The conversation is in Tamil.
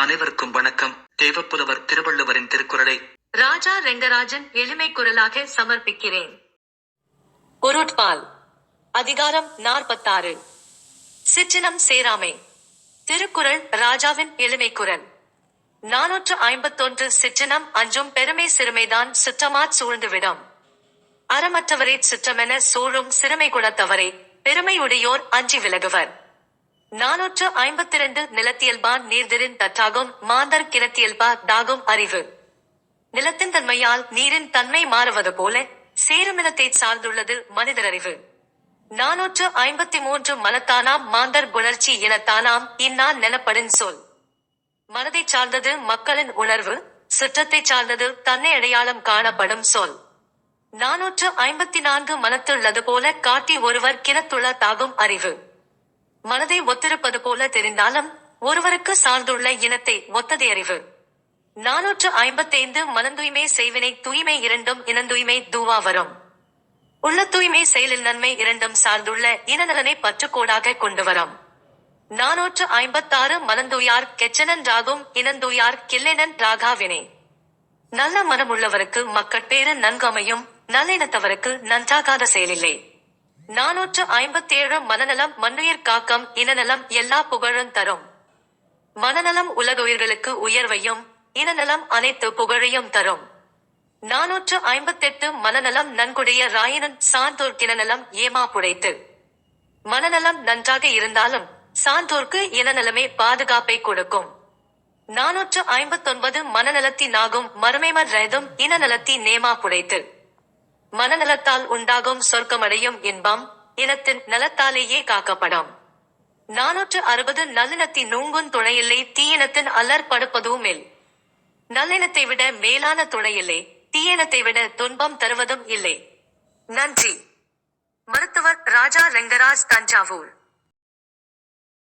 அனைவருக்கும் வணக்கம். தேவப்புலவர் திருவள்ளுவரின் திருக்குறளை ராஜா ரெங்கராஜன் எளிமை குரலாக சமர்ப்பிக்கிறேன். பொருட்பால் அதிகாரம் நாற்பத்தாறு. சிற்றினம் சேராமை. திருக்குறள் ராஜாவின் எளிமை குரல். நானூற்று ஐம்பத்தொன்று சிற்றினம் அஞ்சும் பெருமை சிறுமைதான் சுற்றமா சூழ்ந்துவிடும். அறமற்றவரை சுற்றமென சூழும் சிறுமை குணத்தவரை பெருமையுடையோர் அஞ்சி விலகுவர். நானூற்று ஐம்பத்திரண்டு நிலத்தியல்பான் நீர்திரின் தற்றாகும் மாந்தர் கிணத்தியல்பா தாகும் அறிவு. நிலத்தின் தன்மையால் நீரின் தன்மை மாறுவது போல சேருமினத்தை சார்ந்துள்ளது மனிதரறிவு நானூற்று ஐம்பத்தி மூன்று மனத்தானாம் மாந்தர் புணர்ச்சி இனத்தானாம் இன்னான் நெனப்படின் சொல். மனதைச் சார்ந்தது மக்களின் உணர்வு சுற்றத்தைச் சார்ந்தது தன்னை அடையாளம் காணப்படும் சொல். நானூற்று ஐம்பத்தி நான்கு மனத்துள்ளது போல காட்டி ஒருவர் கிணத்துள்ள தாகும் அறிவு. மனதை ஒத்திருப்பது போல தெரிந்தாலும் ஒருவருக்கு சார்ந்துள்ள இனத்தை ஒத்ததை அறிவு. நானூற்று ஐம்பத்தைந்து மனந்தூய்மை செய்வினை தூய்மை இரண்டும் இனந்தூய்மை தூவா வரும். உள்ள தூய்மை செயலில் நன்மை இரண்டும் சார்ந்துள்ள இனநலனை பற்றுக்கோடாக கொண்டு வரும். நானூற்று ஐம்பத்தாறு மனந்தூயார் கெச்சனன்றாகும் இனந்தூயார் கில்லெனன் ராகாவினை. நல்ல மனம் உள்ளவருக்கு மக்கட்பேறு நன்கமையும் நல்லினத்தவருக்கு நன்றாகாத செயலில்லை. நானூற்று ஐம்பத்தேழு மனநலம் மண்ணுயிர் காக்கம் இனநலம் எல்லா புகழும் தரும். மனநலம் உலகுயிர்களுக்கு உயர்வையும் இனநலம் அனைத்து புகழையும் தரும். நானூற்று ஐம்பத்தெட்டு மனநலம் நன்குடைய ராயனன் சான்றோர் இனநலம் ஏமா புடைத்து. மனநலம் நன்றாக இருந்தாலும் சான்றோர்க்கு இனநலமே பாதுகாப்பை கொடுக்கும். நானூற்று ஐம்பத்தொன்பது மனநலத்தினாகும் மறுமைமர் ரேதும் இனநலத்தி நேமா புடைத்து. மனநலத்தால் உண்டாகும் சொர்க்கமடையும் இன்பம் இனத்தின் நலத்தாலேயே காக்கப்படும். நானூற்று அறுபது நல்லினத்தின் நூங்குன் துணையில்லை தீயினத்தின் அலர் படுப்பதும் இல் நல்லினத்தை விட மேலான துணையில்லை தீயினத்தை விட துன்பம் தருவதும் இல்லை. நன்றி. மருத்துவர் ராஜா ரெங்கராஜ் தஞ்சாவூர்.